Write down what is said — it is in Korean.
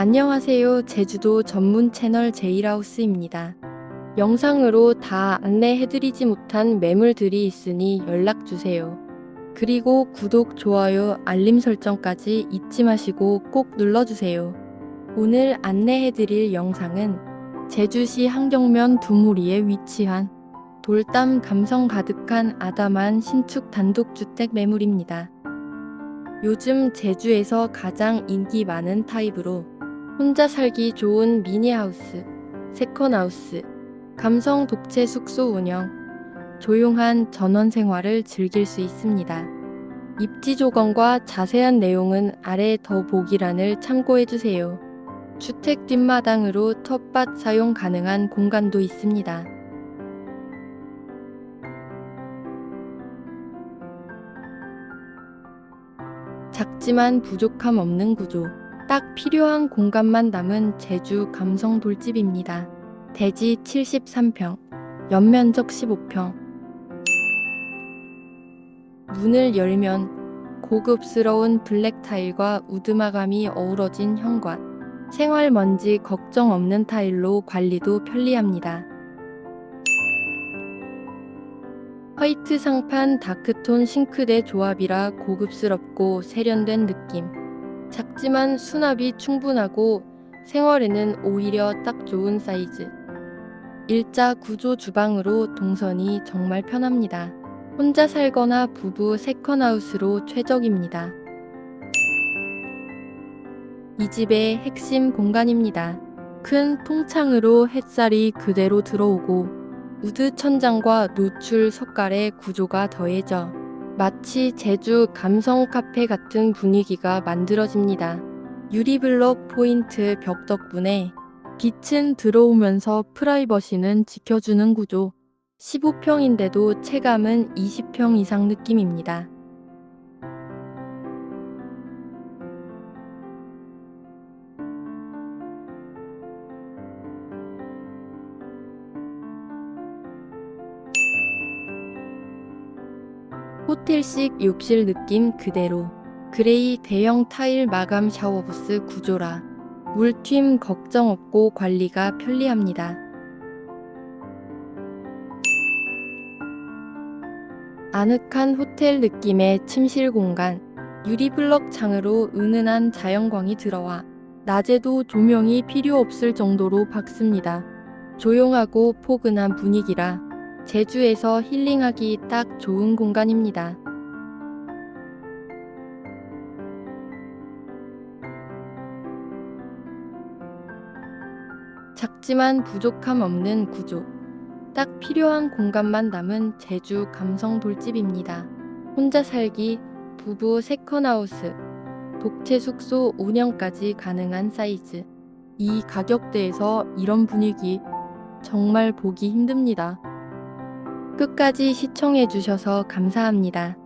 안녕하세요. 제주도 전문 채널 제이라우스입니다. 영상으로 다 안내해드리지 못한 매물들이 있으니 연락주세요. 그리고 구독, 좋아요, 알림 설정까지 잊지 마시고 꼭 눌러주세요. 오늘 안내해드릴 영상은 제주시 한경면 두무리에 위치한 돌담 감성 가득한 아담한 신축 단독주택 매물입니다. 요즘 제주에서 가장 인기 많은 타입으로 혼자 살기 좋은 미니하우스, 세컨하우스, 감성 독채 숙소 운영, 조용한 전원 생활을 즐길 수 있습니다. 입지 조건과 자세한 내용은 아래 더보기란을 참고해주세요. 주택 뒷마당으로 텃밭 사용 가능한 공간도 있습니다. 작지만 부족함 없는 구조. 딱 필요한 공간만 담은 제주 감성 돌집입니다. 대지 73평, 연면적 15평. 문을 열면 고급스러운 블랙 타일과 우드마감이 어우러진 현관. 생활 먼지 걱정 없는 타일로 관리도 편리합니다. 화이트 상판 다크톤 싱크대 조합이라 고급스럽고 세련된 느낌. 작지만 수납이 충분하고 생활에는 오히려 딱 좋은 사이즈. 일자 구조 주방으로 동선이 정말 편합니다. 혼자 살거나 부부 세컨하우스로 최적입니다. 이 집의 핵심 공간입니다. 큰 통창으로 햇살이 그대로 들어오고 우드 천장과 노출 석갈의 구조가 더해져 마치 제주 감성 카페 같은 분위기가 만들어집니다. 유리블럭 포인트 벽 덕분에 빛은 들어오면서 프라이버시는 지켜주는 구조. 15평인데도 체감은 20평 이상 느낌입니다. 호텔식 욕실 느낌 그대로 그레이 대형 타일 마감 샤워부스 구조라 물팀 걱정 없고 관리가 편리합니다. 아늑한 호텔 느낌의 침실 공간 유리블럭 창으로 은은한 자연광이 들어와 낮에도 조명이 필요 없을 정도로 밝습니다. 조용하고 포근한 분위기라 제주에서 힐링하기 딱 좋은 공간입니다. 작지만 부족함 없는 구조. 딱 필요한 공간만 담은 제주 감성 돌집입니다. 혼자 살기, 부부 세컨하우스, 독채 숙소 운영까지 가능한 사이즈. 이 가격대에서 이런 분위기 정말 보기 힘듭니다. 끝까지 시청해주셔서 감사합니다.